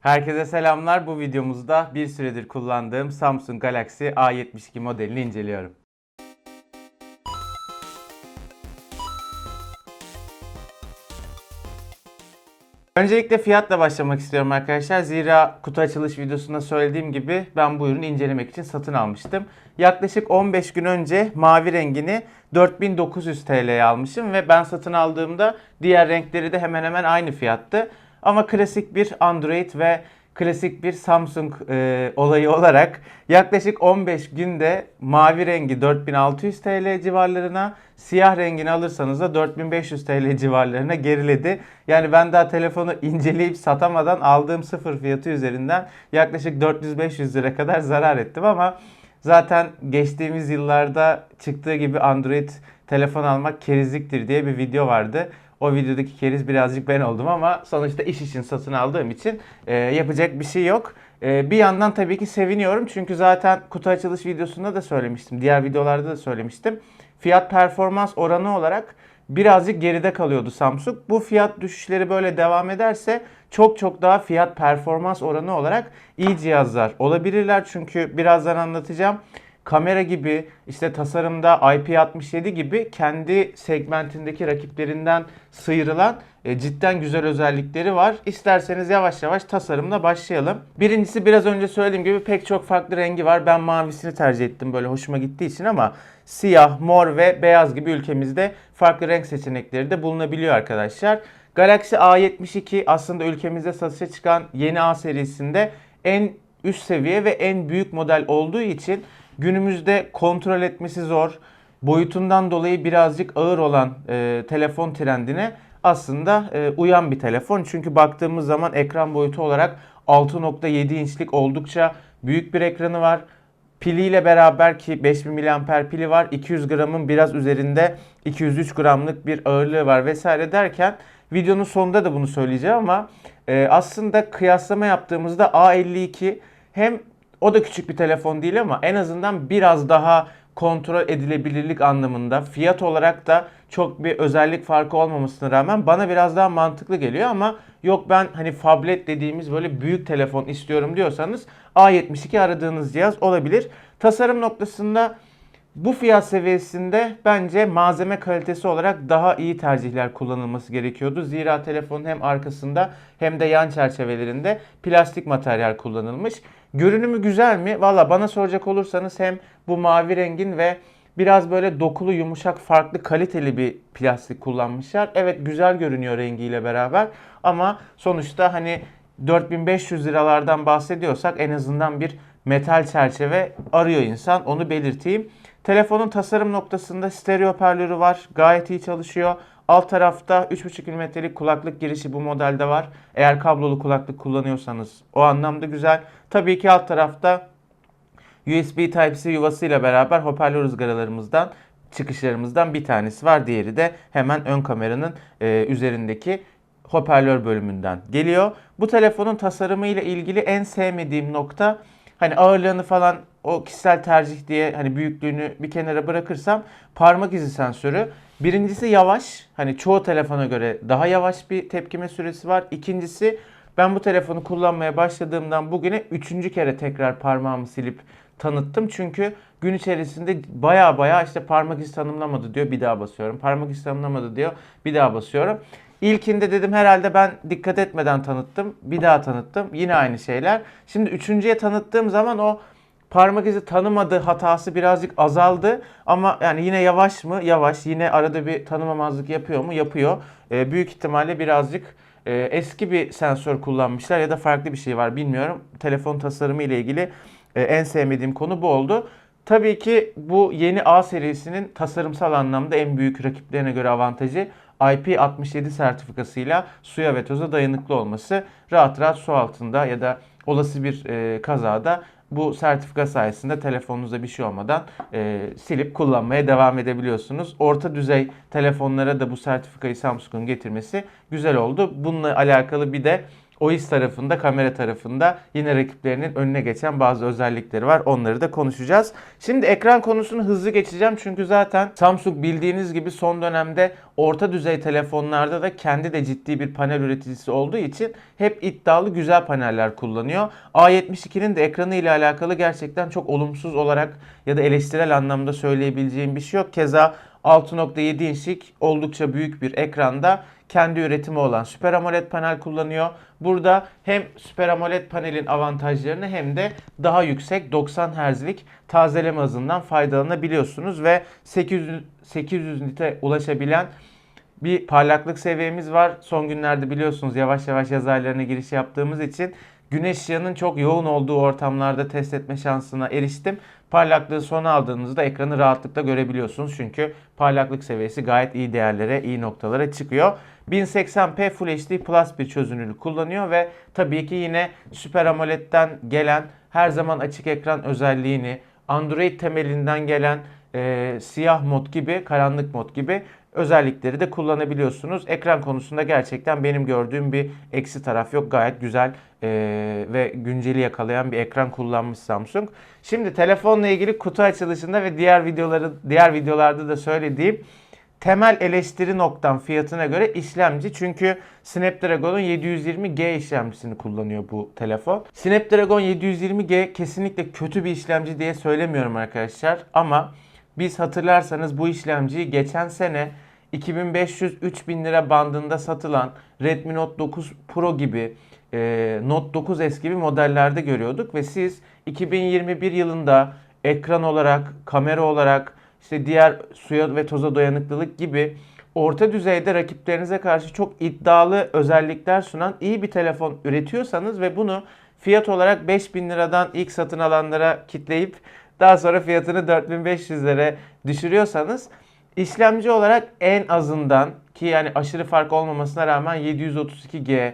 Herkese selamlar. Bu videomuzda bir süredir kullandığım Samsung Galaxy A72 modelini inceliyorum. Öncelikle fiyatla başlamak istiyorum arkadaşlar. Zira kutu açılış videosunda söylediğim gibi ben bu ürünü incelemek için satın almıştım. Yaklaşık 15 gün önce mavi rengini 4900 TL'ye almışım ve ben satın aldığımda diğer renkleri de hemen hemen aynı fiyattı. Ama klasik bir Android ve klasik bir Samsung e, olayı olarak yaklaşık 15 günde mavi rengi 4600 TL civarlarına, siyah rengini alırsanız da 4500 TL civarlarına geriledi. Yani ben daha telefonu inceleyip satamadan aldığım sıfır fiyatı üzerinden yaklaşık 400-500 lira kadar zarar ettim ama zaten geçtiğimiz yıllarda çıktığı gibi Android telefon almak kerizliktir diye bir video vardı. O videodaki keriz birazcık ben oldum ama sonuçta iş için satın aldığım için e, yapacak bir şey yok. E, bir yandan tabii ki seviniyorum çünkü zaten kutu açılış videosunda da söylemiştim. Diğer videolarda da söylemiştim. Fiyat performans oranı olarak birazcık geride kalıyordu Samsung. Bu fiyat düşüşleri böyle devam ederse çok çok daha fiyat performans oranı olarak iyi cihazlar olabilirler. Çünkü birazdan anlatacağım kamera gibi işte tasarımda IP67 gibi kendi segmentindeki rakiplerinden sıyrılan e, cidden güzel özellikleri var. İsterseniz yavaş yavaş tasarımla başlayalım. Birincisi biraz önce söylediğim gibi pek çok farklı rengi var. Ben mavisini tercih ettim böyle hoşuma gittiği için ama siyah, mor ve beyaz gibi ülkemizde farklı renk seçenekleri de bulunabiliyor arkadaşlar. Galaxy A72 aslında ülkemizde satışa çıkan yeni A serisinde en üst seviye ve en büyük model olduğu için günümüzde kontrol etmesi zor, boyutundan dolayı birazcık ağır olan e, telefon trendine aslında e, uyan bir telefon. Çünkü baktığımız zaman ekran boyutu olarak 6.7 inçlik oldukça büyük bir ekranı var. Piliyle beraber ki 5000 mAh pili var. 200 gramın biraz üzerinde 203 gramlık bir ağırlığı var vesaire derken videonun sonunda da bunu söyleyeceğim ama e, aslında kıyaslama yaptığımızda A52 hem o da küçük bir telefon değil ama en azından biraz daha kontrol edilebilirlik anlamında fiyat olarak da çok bir özellik farkı olmamasına rağmen bana biraz daha mantıklı geliyor ama yok ben hani phablet dediğimiz böyle büyük telefon istiyorum diyorsanız A72 aradığınız cihaz olabilir. Tasarım noktasında bu fiyat seviyesinde bence malzeme kalitesi olarak daha iyi tercihler kullanılması gerekiyordu. Zira telefonun hem arkasında hem de yan çerçevelerinde plastik materyal kullanılmış. Görünümü güzel mi? Valla bana soracak olursanız hem bu mavi rengin ve biraz böyle dokulu, yumuşak, farklı, kaliteli bir plastik kullanmışlar. Evet güzel görünüyor rengiyle beraber ama sonuçta hani 4500 liralardan bahsediyorsak en azından bir metal çerçeve arıyor insan. Onu belirteyim. Telefonun tasarım noktasında stereo hoparlörü var. Gayet iyi çalışıyor. Alt tarafta 3.5 mm'lik kulaklık girişi bu modelde var. Eğer kablolu kulaklık kullanıyorsanız o anlamda güzel. Tabii ki alt tarafta USB Type-C yuvasıyla beraber hoparlör ızgaralarımızdan çıkışlarımızdan bir tanesi var. Diğeri de hemen ön kameranın e, üzerindeki hoparlör bölümünden geliyor. Bu telefonun tasarımı ile ilgili en sevmediğim nokta hani ağırlığını falan o kişisel tercih diye hani büyüklüğünü bir kenara bırakırsam parmak izi sensörü. Birincisi yavaş. Hani çoğu telefona göre daha yavaş bir tepkime süresi var. İkincisi ben bu telefonu kullanmaya başladığımdan bugüne üçüncü kere tekrar parmağımı silip tanıttım. Çünkü gün içerisinde baya baya işte parmak izi tanımlamadı diyor bir daha basıyorum. Parmak izi tanımlamadı diyor bir daha basıyorum. İlkinde dedim herhalde ben dikkat etmeden tanıttım. Bir daha tanıttım. Yine aynı şeyler. Şimdi üçüncüye tanıttığım zaman o parmak izi tanımadığı hatası birazcık azaldı. Ama yani yine yavaş mı? Yavaş. Yine arada bir tanımamazlık yapıyor mu? Yapıyor. Ee, büyük ihtimalle birazcık e, eski bir sensör kullanmışlar ya da farklı bir şey var bilmiyorum. Telefon tasarımı ile ilgili e, en sevmediğim konu bu oldu. Tabii ki bu yeni A serisinin tasarımsal anlamda en büyük rakiplerine göre avantajı IP67 sertifikasıyla suya ve toza dayanıklı olması. Rahat rahat su altında ya da olası bir e, kazada bu sertifika sayesinde telefonunuzda bir şey olmadan e, silip kullanmaya devam edebiliyorsunuz. Orta düzey telefonlara da bu sertifikayı Samsung'un getirmesi güzel oldu. Bununla alakalı bir de OIS tarafında, kamera tarafında yine rakiplerinin önüne geçen bazı özellikleri var. Onları da konuşacağız. Şimdi ekran konusunu hızlı geçeceğim çünkü zaten Samsung bildiğiniz gibi son dönemde orta düzey telefonlarda da kendi de ciddi bir panel üreticisi olduğu için hep iddialı güzel paneller kullanıyor. A72'nin de ekranı ile alakalı gerçekten çok olumsuz olarak ya da eleştirel anlamda söyleyebileceğim bir şey yok. Keza 6.7 inçlik oldukça büyük bir ekranda kendi üretimi olan Super AMOLED panel kullanıyor. Burada hem Super AMOLED panelin avantajlarını hem de daha yüksek 90 Hz'lik tazeleme hızından faydalanabiliyorsunuz ve 800 800 nite ulaşabilen bir parlaklık seviyemiz var. Son günlerde biliyorsunuz yavaş yavaş yaz aylarına giriş yaptığımız için güneş ışığının çok yoğun olduğu ortamlarda test etme şansına eriştim. Parlaklığı sona aldığınızda ekranı rahatlıkla görebiliyorsunuz. Çünkü parlaklık seviyesi gayet iyi değerlere, iyi noktalara çıkıyor. 1080p Full HD Plus bir çözünürlük kullanıyor ve tabii ki yine Super AMOLED'den gelen her zaman açık ekran özelliğini, Android temelinden gelen e, siyah mod gibi, karanlık mod gibi özellikleri de kullanabiliyorsunuz. Ekran konusunda gerçekten benim gördüğüm bir eksi taraf yok. Gayet güzel e, ve günceli yakalayan bir ekran kullanmış Samsung. Şimdi telefonla ilgili kutu açılışında ve diğer videoları diğer videolarda da söylediğim temel eleştiri noktam fiyatına göre işlemci. Çünkü Snapdragon'un 720G işlemcisini kullanıyor bu telefon. Snapdragon 720G kesinlikle kötü bir işlemci diye söylemiyorum arkadaşlar. Ama biz hatırlarsanız bu işlemciyi geçen sene 2500-3000 lira bandında satılan Redmi Note 9 Pro gibi e, Note 9S gibi modellerde görüyorduk ve siz 2021 yılında ekran olarak, kamera olarak, işte diğer suya ve toza dayanıklılık gibi orta düzeyde rakiplerinize karşı çok iddialı özellikler sunan iyi bir telefon üretiyorsanız ve bunu fiyat olarak 5000 liradan ilk satın alanlara kitleyip daha sonra fiyatını 4500 lira düşürüyorsanız işlemci olarak en azından ki yani aşırı fark olmamasına rağmen 732G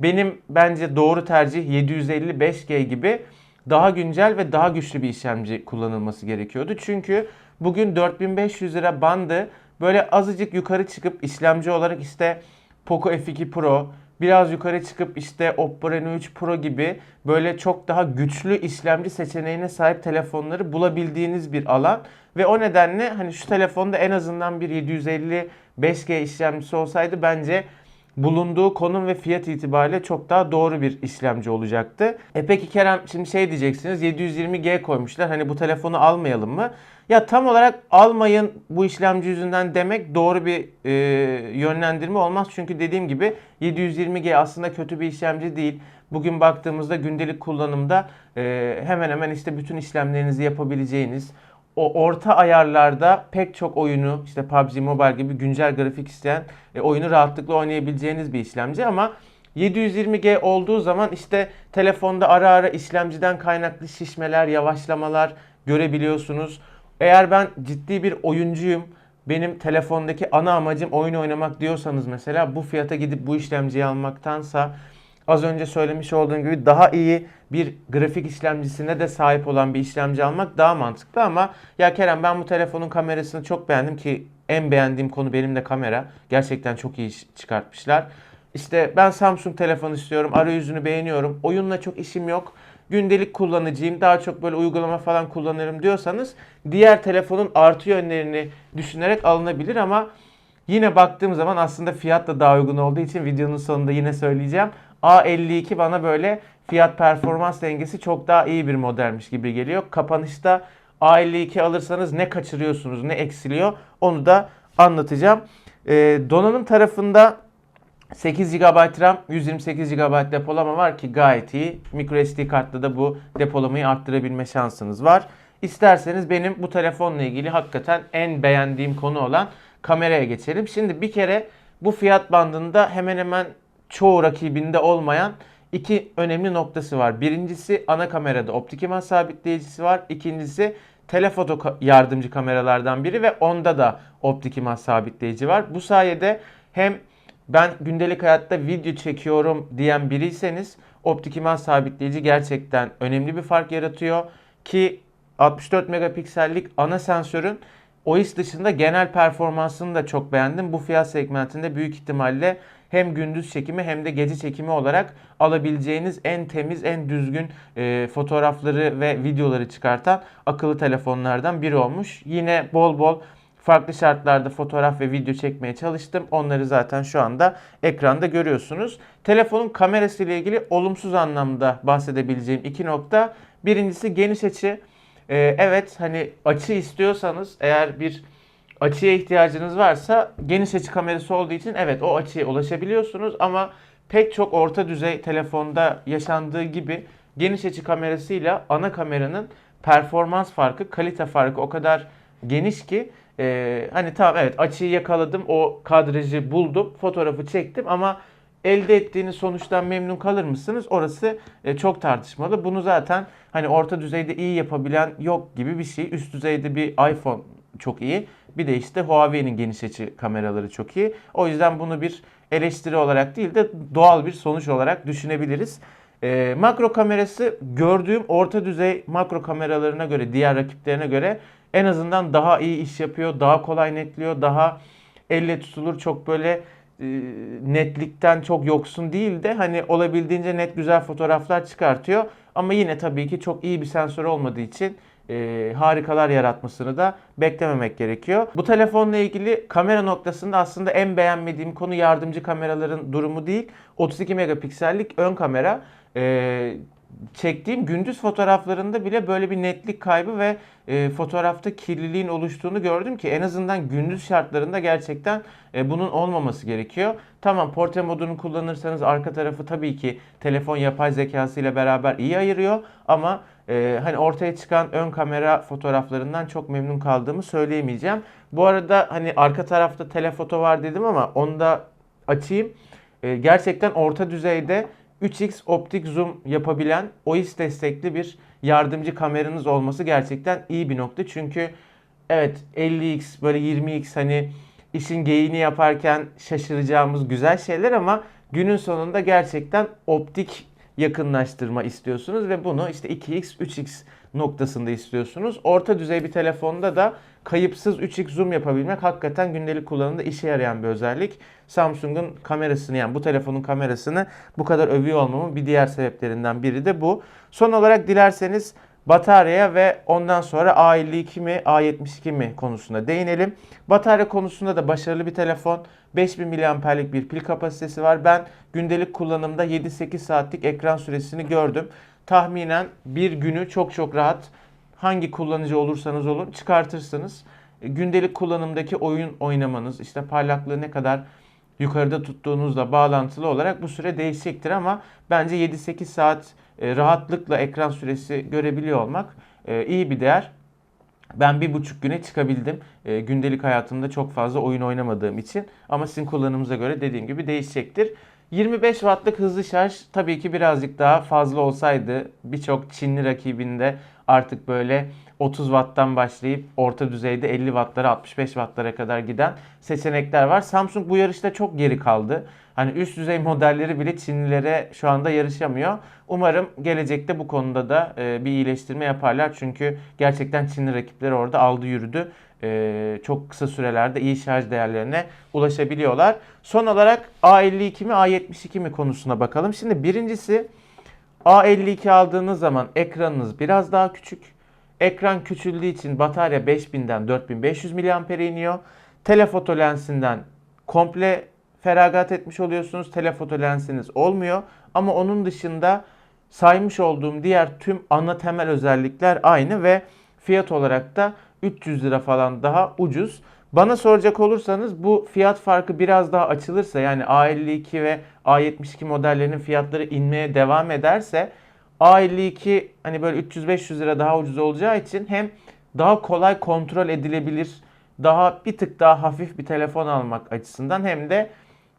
benim bence doğru tercih 755G gibi daha güncel ve daha güçlü bir işlemci kullanılması gerekiyordu. Çünkü bugün 4500 lira bandı böyle azıcık yukarı çıkıp işlemci olarak işte Poco F2 Pro, biraz yukarı çıkıp işte Oppo Reno 3 Pro gibi böyle çok daha güçlü işlemci seçeneğine sahip telefonları bulabildiğiniz bir alan. Ve o nedenle hani şu telefonda en azından bir 755G işlemcisi olsaydı bence bulunduğu konum ve fiyat itibariyle çok daha doğru bir işlemci olacaktı. E peki Kerem şimdi şey diyeceksiniz 720G koymuşlar hani bu telefonu almayalım mı? Ya tam olarak almayın bu işlemci yüzünden demek doğru bir e, yönlendirme olmaz. Çünkü dediğim gibi 720G aslında kötü bir işlemci değil. Bugün baktığımızda gündelik kullanımda e, hemen hemen işte bütün işlemlerinizi yapabileceğiniz o orta ayarlarda pek çok oyunu işte PUBG Mobile gibi güncel grafik isteyen e, oyunu rahatlıkla oynayabileceğiniz bir işlemci ama 720G olduğu zaman işte telefonda ara ara işlemciden kaynaklı şişmeler, yavaşlamalar görebiliyorsunuz. Eğer ben ciddi bir oyuncuyum, benim telefondaki ana amacım oyun oynamak diyorsanız mesela bu fiyata gidip bu işlemciyi almaktansa az önce söylemiş olduğum gibi daha iyi bir grafik işlemcisine de sahip olan bir işlemci almak daha mantıklı ama ya Kerem ben bu telefonun kamerasını çok beğendim ki en beğendiğim konu benim de kamera. Gerçekten çok iyi çıkartmışlar. İşte ben Samsung telefon istiyorum. Arayüzünü beğeniyorum. Oyunla çok işim yok. Gündelik kullanıcıyım. Daha çok böyle uygulama falan kullanırım diyorsanız diğer telefonun artı yönlerini düşünerek alınabilir ama yine baktığım zaman aslında fiyat da daha uygun olduğu için videonun sonunda yine söyleyeceğim. A52 bana böyle fiyat performans dengesi çok daha iyi bir modelmiş gibi geliyor. Kapanışta A52 alırsanız ne kaçırıyorsunuz ne eksiliyor onu da anlatacağım. Ee, donanım tarafında 8 GB RAM, 128 GB depolama var ki gayet iyi. MicroSD kartla da bu depolamayı arttırabilme şansınız var. İsterseniz benim bu telefonla ilgili hakikaten en beğendiğim konu olan kameraya geçelim. Şimdi bir kere bu fiyat bandında hemen hemen çoğu rakibinde olmayan iki önemli noktası var. Birincisi ana kamerada optik imaj sabitleyicisi var. İkincisi telefoto yardımcı kameralardan biri ve onda da optik imaj sabitleyici var. Bu sayede hem ben gündelik hayatta video çekiyorum diyen biriyseniz optik imaj sabitleyici gerçekten önemli bir fark yaratıyor ki 64 megapiksellik ana sensörün OIS dışında genel performansını da çok beğendim. Bu fiyat segmentinde büyük ihtimalle hem gündüz çekimi hem de gece çekimi olarak alabileceğiniz en temiz, en düzgün e, fotoğrafları ve videoları çıkartan akıllı telefonlardan biri olmuş. Yine bol bol farklı şartlarda fotoğraf ve video çekmeye çalıştım. Onları zaten şu anda ekranda görüyorsunuz. Telefonun kamerası ile ilgili olumsuz anlamda bahsedebileceğim iki nokta. Birincisi geniş açı. Ee, evet hani açı istiyorsanız eğer bir açıya ihtiyacınız varsa geniş açı kamerası olduğu için evet o açıya ulaşabiliyorsunuz ama pek çok orta düzey telefonda yaşandığı gibi geniş açı kamerasıyla ana kameranın performans farkı, kalite farkı o kadar geniş ki e, hani tamam evet açıyı yakaladım, o kadrajı buldum, fotoğrafı çektim ama elde ettiğiniz sonuçtan memnun kalır mısınız? Orası e, çok tartışmalı. Bunu zaten hani orta düzeyde iyi yapabilen yok gibi bir şey. Üst düzeyde bir iPhone çok iyi. Bir de işte Huawei'nin geniş açı kameraları çok iyi. O yüzden bunu bir eleştiri olarak değil de doğal bir sonuç olarak düşünebiliriz. E, makro kamerası gördüğüm orta düzey makro kameralarına göre, diğer rakiplerine göre en azından daha iyi iş yapıyor, daha kolay netliyor, daha elle tutulur çok böyle e, netlikten çok yoksun değil de hani olabildiğince net güzel fotoğraflar çıkartıyor. Ama yine tabii ki çok iyi bir sensör olmadığı için e, harikalar yaratmasını da beklememek gerekiyor. Bu telefonla ilgili kamera noktasında aslında en beğenmediğim konu yardımcı kameraların durumu değil. 32 megapiksellik ön kamera. E, çektiğim gündüz fotoğraflarında bile böyle bir netlik kaybı ve e, fotoğrafta kirliliğin oluştuğunu gördüm ki en azından gündüz şartlarında gerçekten e, bunun olmaması gerekiyor. Tamam portre modunu kullanırsanız arka tarafı tabii ki telefon yapay zekası ile beraber iyi ayırıyor ama e, hani ortaya çıkan ön kamera fotoğraflarından çok memnun kaldığımı söyleyemeyeceğim. Bu arada hani arka tarafta telefoto var dedim ama onu da açayım. E, gerçekten orta düzeyde 3x optik zoom yapabilen OIS destekli bir yardımcı kameranız olması gerçekten iyi bir nokta. Çünkü evet 50x böyle 20x hani işin geyini yaparken şaşıracağımız güzel şeyler ama günün sonunda gerçekten optik yakınlaştırma istiyorsunuz ve bunu işte 2x 3x noktasında istiyorsunuz. Orta düzey bir telefonda da kayıpsız 3x zoom yapabilmek hakikaten gündelik kullanımda işe yarayan bir özellik. Samsung'un kamerasını yani bu telefonun kamerasını bu kadar övüyor olmamın bir diğer sebeplerinden biri de bu. Son olarak dilerseniz bataryaya ve ondan sonra A52 mi A72 mi konusunda değinelim. Batarya konusunda da başarılı bir telefon. 5000 mAh'lik bir pil kapasitesi var. Ben gündelik kullanımda 7-8 saatlik ekran süresini gördüm. Tahminen bir günü çok çok rahat hangi kullanıcı olursanız olun çıkartırsınız. E, Gündelik kullanımdaki oyun oynamanız, işte parlaklığı ne kadar yukarıda tuttuğunuzla bağlantılı olarak bu süre değişecektir ama bence 7-8 saat e, rahatlıkla ekran süresi görebiliyor olmak e, iyi bir değer. Ben bir buçuk güne çıkabildim. E, gündelik hayatımda çok fazla oyun oynamadığım için. Ama sizin kullanımınıza göre dediğim gibi değişecektir. 25 wattlık hızlı şarj tabii ki birazcık daha fazla olsaydı birçok Çinli rakibinde artık böyle 30 watttan başlayıp orta düzeyde 50 wattlara 65 wattlara kadar giden seçenekler var. Samsung bu yarışta çok geri kaldı. Hani üst düzey modelleri bile Çinlilere şu anda yarışamıyor. Umarım gelecekte bu konuda da e, bir iyileştirme yaparlar. Çünkü gerçekten Çinli rakipleri orada aldı yürüdü. E, çok kısa sürelerde iyi şarj değerlerine ulaşabiliyorlar. Son olarak A52 mi A72 mi konusuna bakalım. Şimdi birincisi A52 aldığınız zaman ekranınız biraz daha küçük. Ekran küçüldüğü için batarya 5000'den 4500 mAh'e iniyor. Telefoto lensinden komple feragat etmiş oluyorsunuz. Telefoto lensiniz olmuyor. Ama onun dışında saymış olduğum diğer tüm ana temel özellikler aynı ve fiyat olarak da 300 lira falan daha ucuz. Bana soracak olursanız bu fiyat farkı biraz daha açılırsa yani A52 ve A72 modellerinin fiyatları inmeye devam ederse A52 hani böyle 300-500 lira daha ucuz olacağı için hem daha kolay kontrol edilebilir, daha bir tık daha hafif bir telefon almak açısından hem de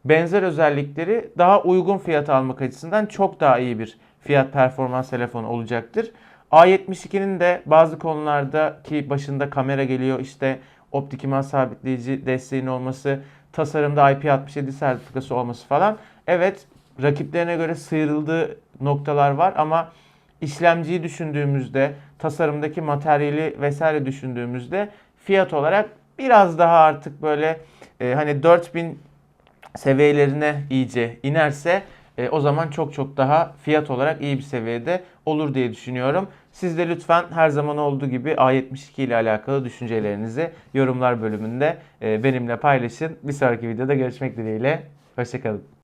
benzer özellikleri daha uygun fiyata almak açısından çok daha iyi bir fiyat performans telefonu olacaktır. A72'nin de bazı konularda ki başında kamera geliyor işte optik imaj sabitleyici desteğin olması, tasarımda IP67 sertifikası olması falan. Evet rakiplerine göre sıyrıldığı noktalar var ama işlemciyi düşündüğümüzde, tasarımdaki materyali vesaire düşündüğümüzde fiyat olarak biraz daha artık böyle e, hani 4000 seviyelerine iyice inerse e, o zaman çok çok daha fiyat olarak iyi bir seviyede olur diye düşünüyorum. Siz de lütfen her zaman olduğu gibi A72 ile alakalı düşüncelerinizi yorumlar bölümünde e, benimle paylaşın. Bir sonraki videoda görüşmek dileğiyle. Hoşçakalın.